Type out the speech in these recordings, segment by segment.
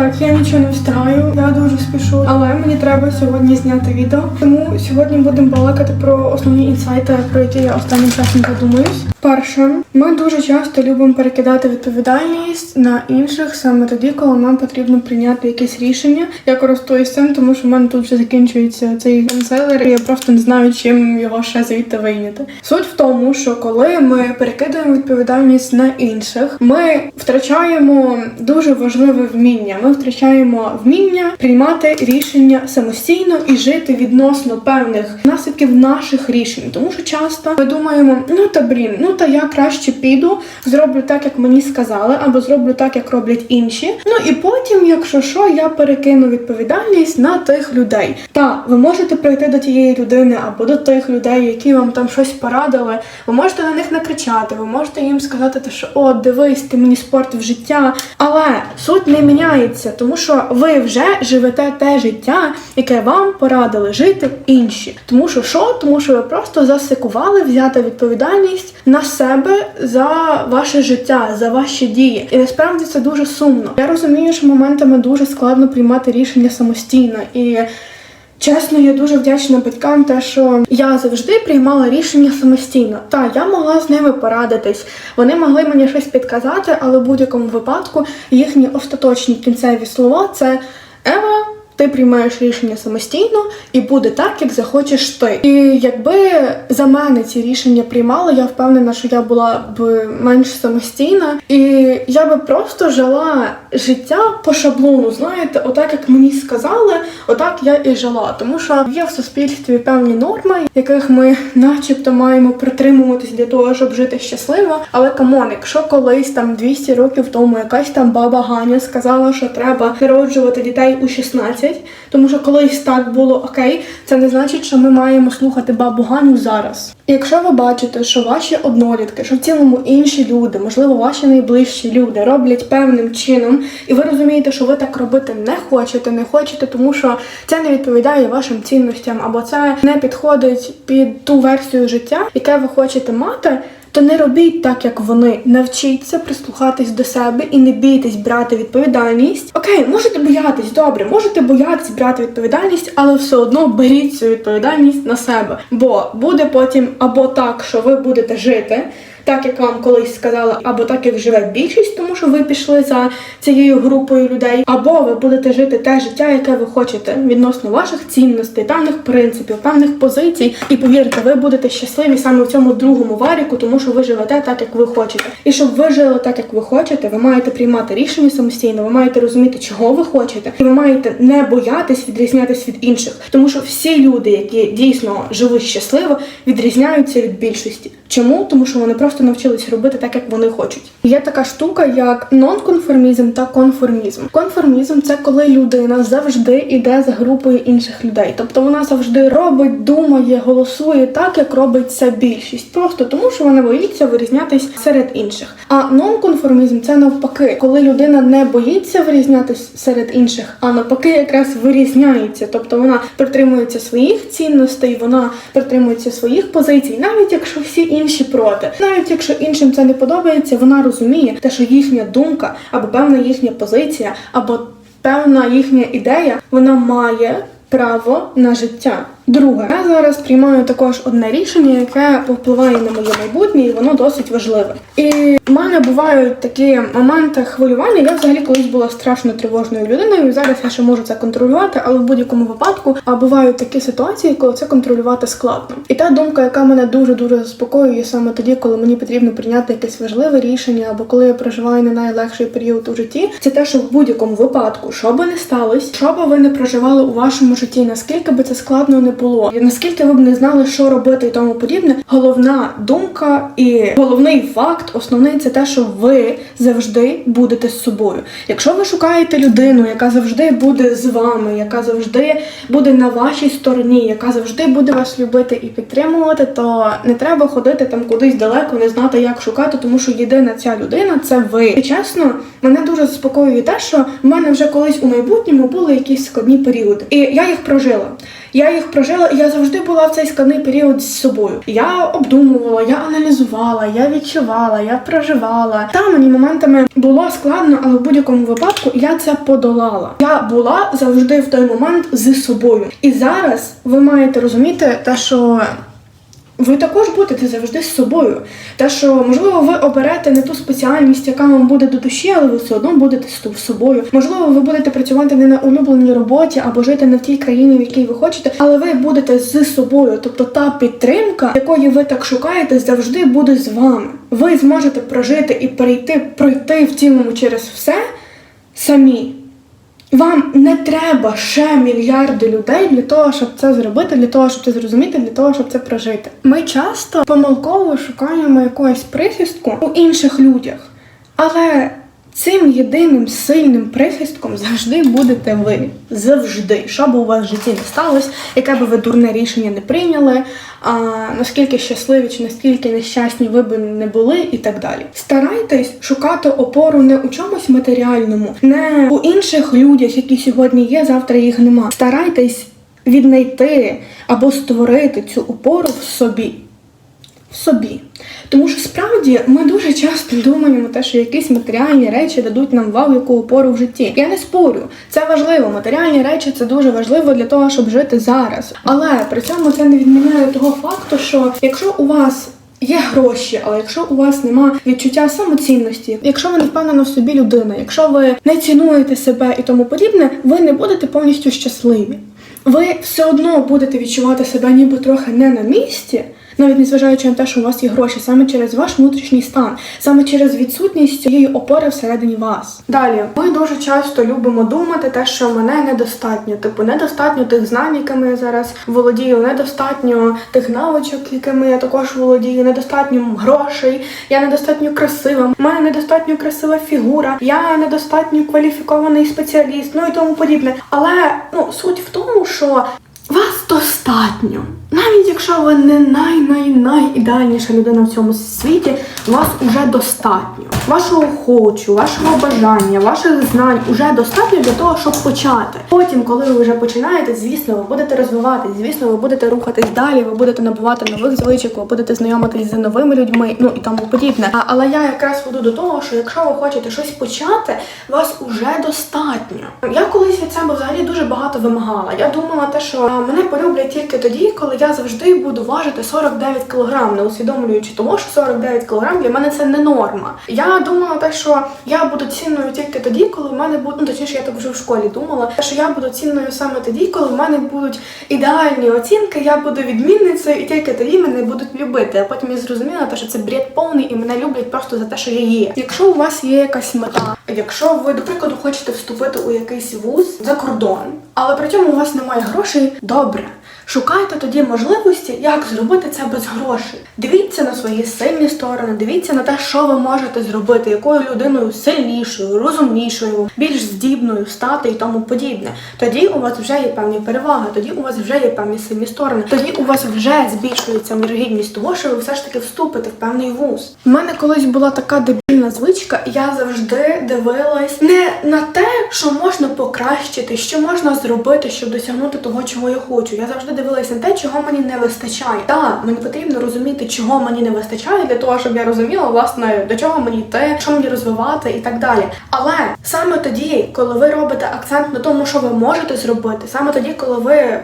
Так, я нічого не встигаю, я дуже спішу, але мені треба сьогодні зняти відео. Тому сьогодні будемо балакати про основні інсайти, про які я останнім часом задумуюсь. Перше, ми дуже часто любимо перекидати відповідальність на інших саме тоді, коли нам потрібно прийняти якесь рішення. Я користуюсь цим, тому що в мене тут вже закінчується цей консейлер, і я просто не знаю, чим його ще звідти вийняти. Суть в тому, що коли ми перекидаємо відповідальність на інших, ми втрачаємо дуже важливе вміння. Ми втрачаємо вміння приймати рішення самостійно і жити відносно певних наслідків наших рішень. Тому що часто ми думаємо, ну та блін, ну та я краще піду, зроблю так, як мені сказали, або зроблю так, як роблять інші. Ну і потім, якщо що, я перекину відповідальність на тих людей. Та ви можете прийти до тієї людини або до тих людей, які вам там щось порадили. Ви можете на них накричати, ви можете їм сказати, що о, дивись, ти мені спортив життя. Але суть не міняється, тому що ви вже живете те життя, яке вам порадили жити інші. Тому що що? Тому що ви просто засикували взяти відповідальність на себе за ваше життя, за ваші дії. І насправді це дуже сумно. Я розумію, що моментами дуже складно приймати рішення самостійно і. Чесно, я дуже вдячна батькам, те, що я завжди приймала рішення самостійно. Та я могла з ними порадитись. Вони могли мені щось підказати, але в будь-якому випадку їхні остаточні кінцеві слова це Ева. Ти приймаєш рішення самостійно і буде так, як захочеш ти. І якби за мене ці рішення приймали, я впевнена, що я була б менш самостійна, і я би просто жила життя по шаблону. Знаєте, отак як мені сказали, отак я і жила. Тому що є в суспільстві певні норми, яких ми, начебто, маємо притримуватись для того, щоб жити щасливо. Але камон, якщо колись там 200 років тому якась там баба Ганя сказала, що треба народжувати дітей у 16, тому що колись так було окей, це не значить, що ми маємо слухати бабу Ганю зараз. Якщо ви бачите, що ваші однолітки, що в цілому інші люди, можливо, ваші найближчі люди роблять певним чином, і ви розумієте, що ви так робити не хочете, не хочете, тому що це не відповідає вашим цінностям, або це не підходить під ту версію життя, яке ви хочете мати. То не робіть так, як вони. Навчіться прислухатись до себе і не бійтесь брати відповідальність. Окей, можете боятись, добре, можете боятись брати відповідальність, але все одно беріть цю відповідальність на себе. Бо буде потім або так, що ви будете жити. Так як вам колись сказали, або так як живе більшість, тому що ви пішли за цією групою людей, або ви будете жити те життя, яке ви хочете відносно ваших цінностей, певних принципів, певних позицій. І повірте, ви будете щасливі саме в цьому другому варіку, тому що ви живете так, як ви хочете. І щоб ви жили так, як ви хочете, ви маєте приймати рішення самостійно, ви маєте розуміти, чого ви хочете, і ви маєте не боятись відрізнятись від інших, тому що всі люди, які дійсно живуть щасливо, відрізняються від більшості. Чому? Тому що вони просто навчились робити так, як вони хочуть. Є така штука, як нонконформізм та конформізм. Конформізм це коли людина завжди йде за групою інших людей. Тобто вона завжди робить, думає, голосує так, як робить це більшість. Просто тому, що вона боїться вирізнятись серед інших. А нонконформізм це навпаки, коли людина не боїться вирізнятись серед інших, а навпаки, якраз вирізняється. Тобто вона притримується своїх цінностей, вона притримується своїх позицій, навіть якщо всі інші проти, навіть якщо іншим це не подобається, вона розуміє те, що їхня думка або певна їхня позиція, або певна їхня ідея, вона має право на життя. Друге, я зараз приймаю також одне рішення, яке повпливає на моє майбутнє, і воно досить важливе. І в мене бувають такі моменти хвилювання. Я взагалі колись була страшно тривожною людиною. і Зараз я ще можу це контролювати, але в будь-якому випадку а бувають такі ситуації, коли це контролювати складно. І та думка, яка мене дуже дуже заспокоює саме тоді, коли мені потрібно прийняти якесь важливе рішення, або коли я проживаю не найлегший період у житті, це те, що в будь-якому випадку, що би не сталося, що би ви не проживали у вашому житті, наскільки би це складно не було, і наскільки ви б не знали, що робити і тому подібне, головна думка і головний факт, основний це те, що ви завжди будете з собою. Якщо ви шукаєте людину, яка завжди буде з вами, яка завжди буде на вашій стороні, яка завжди буде вас любити і підтримувати, то не треба ходити там кудись далеко, не знати, як шукати, тому що єдина ця людина це ви. І чесно, мене дуже заспокоює те, що в мене вже колись у майбутньому були якісь складні періоди, і я їх прожила. Я їх прожила, і я завжди була в цей складний період з собою. Я обдумувала, я аналізувала, я відчувала, я проживала. Та мені моментами було складно, але в будь-якому випадку я це подолала. Я була завжди в той момент з собою. І зараз ви маєте розуміти те, що ви також будете завжди з собою. Те, що можливо ви оберете не ту спеціальність, яка вам буде до душі, але ви все одно будете з собою. Можливо, ви будете працювати не на улюбленій роботі або жити не в тій країні, в якій ви хочете, але ви будете з собою. Тобто та підтримка, якої ви так шукаєте, завжди буде з вами. Ви зможете прожити і перейти, пройти в цілому через все самі. Вам не треба ще мільярди людей для того, щоб це зробити, для того, щоб це зрозуміти, для того, щоб це прожити. Ми часто помилково шукаємо якогось прихистку у інших людях, але цим єдиним сильним прихистком завжди будете ви. Завжди. Що б у вас в житті не сталося, яке би ви дурне рішення не прийняли, а, наскільки щасливі чи наскільки нещасні ви би не були, і так далі. Старайтесь шукати опору не у чомусь матеріальному, не у інших людях, які сьогодні є, завтра їх нема. Старайтесь віднайти або створити цю опору в собі. Собі. Тому що справді ми дуже часто думаємо те, що якісь матеріальні речі дадуть нам вау яку опору в житті. Я не спорю, це важливо. Матеріальні речі це дуже важливо для того, щоб жити зараз. Але при цьому це не відміняє того факту, що якщо у вас Є гроші, але якщо у вас нема відчуття самоцінності, якщо ви не впевнена в собі людина, якщо ви не цінуєте себе і тому подібне, ви не будете повністю щасливі. Ви все одно будете відчувати себе ніби трохи не на місці, навіть незважаючи на те, що у вас є гроші, саме через ваш внутрішній стан, саме через відсутність цієї опори всередині вас. Далі, ми дуже часто любимо думати те, що мене недостатньо. Типу, недостатньо тих знань, якими я зараз володію, недостатньо тих навичок, якими я також володію, недостатньо грошей, я недостатньо красива, в мене недостатньо красива фігура, я недостатньо кваліфікований спеціаліст, ну і тому подібне. Але ну суть в тому, що вас достатньо. Навіть якщо ви не най-най-най людина в цьому світі, вас уже достатньо. Вашого хочу, вашого бажання, ваших знань уже достатньо для того, щоб почати. Потім, коли ви вже починаєте, звісно, ви будете розвиватись, звісно, ви будете рухатись далі, ви будете набувати нових звичок, ви будете знайомитись з новими людьми, ну і тому подібне. А, але я якраз веду до того, що якщо ви хочете щось почати, вас уже достатньо. Я колись від себе взагалі дуже багато вимагала. Я думала те, що мене полюблять тільки тоді, коли я завжди буду важити 49 кг, не усвідомлюючи того, що 49 кг для мене це не норма. Я думала те, що я буду цінною тільки тоді, коли в мене будуть, ну точніше, я так вже в школі думала, що я буду цінною саме тоді, коли в мене будуть ідеальні оцінки, я буду відмінницею, і тільки тоді мене будуть любити. А потім я зрозуміла, що це бред повний, і мене люблять просто за те, що я є. Якщо у вас є якась мета, якщо ви, до прикладу, хочете вступити у якийсь вуз за кордон, але при цьому у вас немає грошей, добре. Шукайте тоді можливості, як зробити це без грошей. Дивіться на свої сильні сторони, дивіться на те, що ви можете зробити, якою людиною сильнішою, розумнішою, більш здібною стати і тому подібне. Тоді у вас вже є певні переваги, тоді у вас вже є певні сильні сторони. Тоді у вас вже збільшується вірогідність того, що ви все ж таки вступите в певний вуз. У мене колись була така дебільна звичка, і я завжди дивилась не на те, що можна покращити, що можна зробити, щоб досягнути того, чого я хочу. Я завжди дивилась на те, чого мені не вистачає. Так, мені потрібно розуміти, чого мені не вистачає, для того, щоб я розуміла, власне, до чого мені йти, що мені розвивати і так далі. Але саме тоді, коли ви робите акцент на тому, що ви можете зробити, саме тоді, коли ви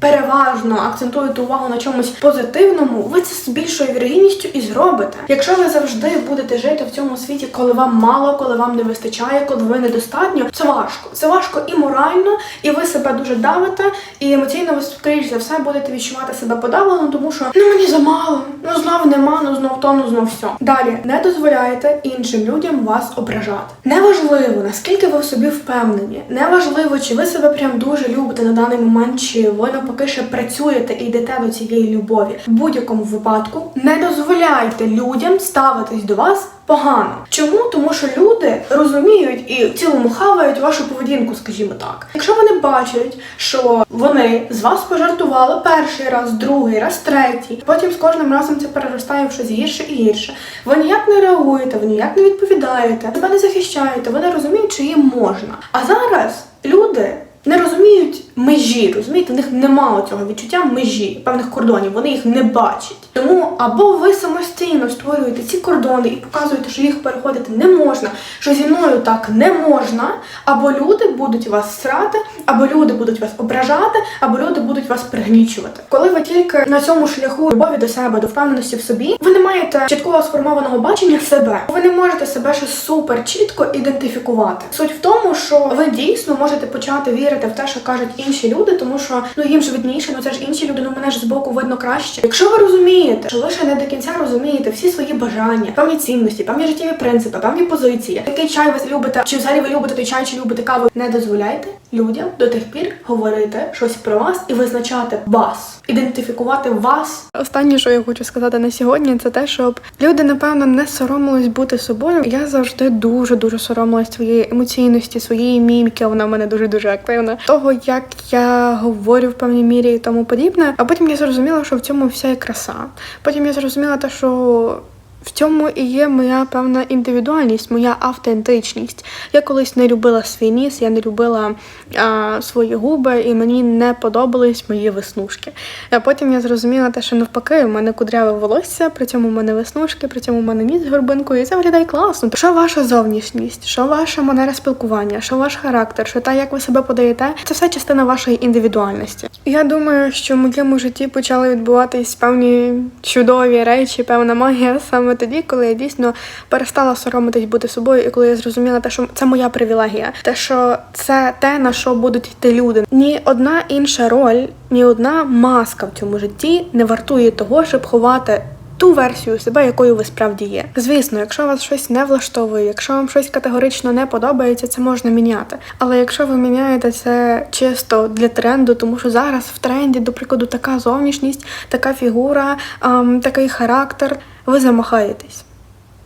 переважно акцентуєте увагу на чомусь позитивному, ви це з більшою вірогідністю і зробите. Якщо ви завжди будете жити в цьому світі, коли вам мало, коли вам не вистачає, коли ви недостатньо, це важко. Це важко і морально, і ви себе дуже давите, і емоційно ви скоріш за все будете відчувати себе подавлено, тому що ну мені замало, ну знов нема, ну знов то, ну знов все. Далі не дозволяйте іншим людям вас ображати. Неважливо, наскільки ви в собі впевнені, неважливо, чи ви себе прям дуже любите на даний момент, чи ви навпаки ще працюєте і йдете до цієї любові. В будь-якому випадку не дозволяйте людям ставитись до вас погано. Чому? Тому що люди розуміють і в цілому хавають вашу поведінку, скажімо так. Якщо вони бачать, що вони з вас пожартували перший раз, другий раз, третій, потім з кожним разом це переростає в щось гірше і гірше. Ви ніяк не реагуєте, ви ніяк не відповідаєте, себе не захищаєте, ви не розумієте, чи їм можна. А зараз люди не розуміють межі. розумієте, у них немає цього відчуття межі, певних кордонів, вони їх не бачать. Тому або ви самостійно створюєте ці кордони і показуєте, що їх переходити не можна, що зі мною так не можна, або люди будуть вас срати, або люди будуть вас ображати, або люди будуть вас пригнічувати. Коли ви тільки на цьому шляху любові до себе, до впевненості в собі, ви не маєте чіткого сформованого бачення себе. Ви не можете себе ще супер чітко ідентифікувати. Суть в тому, що ви дійсно можете почати вірити в те, що кажуть інші люди, тому що ну їм ж видніше, ну це ж інші люди, ну мене ж збоку видно краще. Якщо ви розумієте, що ви ще не до кінця розумієте всі свої бажання, певні цінності, певні життєві принципи, певні позиції, який чай ви любите, чи взагалі ви любите той чай, чи любите каву, не дозволяйте людям до тих пір говорити щось про вас і визначати вас, ідентифікувати вас. Останнє, що я хочу сказати на сьогодні, це те, щоб люди, напевно, не соромились бути собою. Я завжди дуже дуже соромилась своєї емоційності, своєї міміки. Вона в мене дуже дуже активна. Того, як я говорю в певній мірі і тому подібне. А потім я зрозуміла, що в цьому вся і краса. Потім я зрозуміла те, що. В цьому і є моя певна індивідуальність, моя автентичність. Я колись не любила свій ніс, я не любила а, свої губи, і мені не подобались мої веснушки. А потім я зрозуміла те, що навпаки, у мене кудряве волосся, при цьому в мене веснушки, при цьому в мене ніс з горбинкою, і це виглядає класно. Що ваша зовнішність, що ваша манера спілкування, що ваш характер, що те, як ви себе подаєте, це все частина вашої індивідуальності. Я думаю, що в моєму житті почали відбуватись певні чудові речі, певна магія саме тоді, коли я дійсно перестала соромитись бути собою, і коли я зрозуміла те, що це моя привілегія, те, що це те, на що будуть йти люди. Ні одна інша роль, ні одна маска в цьому житті не вартує того, щоб ховати. Ту версію себе, якою ви справді є. Звісно, якщо вас щось не влаштовує, якщо вам щось категорично не подобається, це можна міняти. Але якщо ви міняєте це чисто для тренду, тому що зараз в тренді, до прикладу, така зовнішність, така фігура, ем, такий характер, ви замахаєтесь.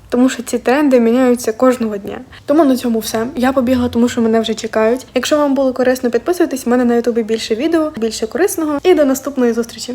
Тому що ці тренди міняються кожного дня. Тому на цьому все. Я побігла, тому що мене вже чекають. Якщо вам було корисно, підписуйтесь. У мене на ютубі більше відео, більше корисного. І до наступної зустрічі.